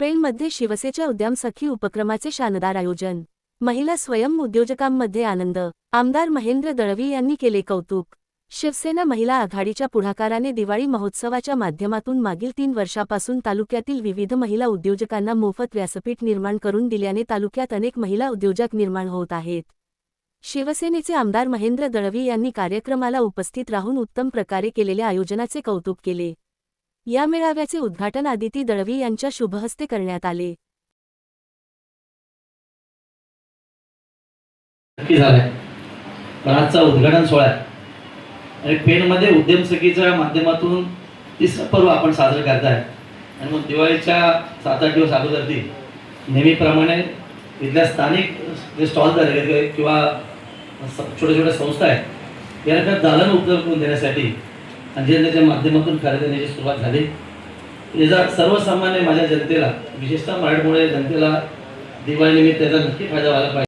पेणमध्ये शिवसेच्या उद्यम सखी उपक्रमाचे शानदार आयोजन. महिला स्वयं उद्योजकांमध्ये आनंद. आमदार महेंद्र दळवी यांनी केले कौतुक. शिवसेना महिला आघाडीच्या पुढाकाराने दिवाळी महोत्सवाच्या माध्यमातून मागील तीन वर्षापासून तालुक्यातील विविध महिला उद्योजकांना मोफत व्यासपीठ निर्माण करून दिल्याने तालुक्यात अनेक महिला उद्योजक निर्माण होत आहेत. शिवसेनेचे आमदार महेंद्र दळवी यांनी कार्यक्रमाला उपस्थित राहून उत्तम प्रकारे केलेल्या आयोजनाचे कौतुक केले. या मेळाव्याचे उद्घाटन आदिती दळवी यांच्या शुभहस्ते करण्यात आले. पण आजचा उद्घाटन सोहळा आणि पेणमध्ये उद्यम सखीच्या माध्यमातून तिसरं पर्व आपण साजरं करताय. आणि मग दिवाळीच्या सात आठ दिवस अगोदर ती नेहमीप्रमाणे इथल्या स्थानिक जे स्टॉल झाले किंवा छोट्या छोट्या संस्था आहेत यांना दालन उपलब्ध करून देण्यासाठी अजेंड्याच्या माध्यमातून खरेदीची सुरुवात झाली. याचा सर्वसामान्य माझ्या जनतेला विशेषतः मराठमोळ्या जनतेला दिवाळीनिमित्त याचा नक्की फायदा व्हायला पाहिजे.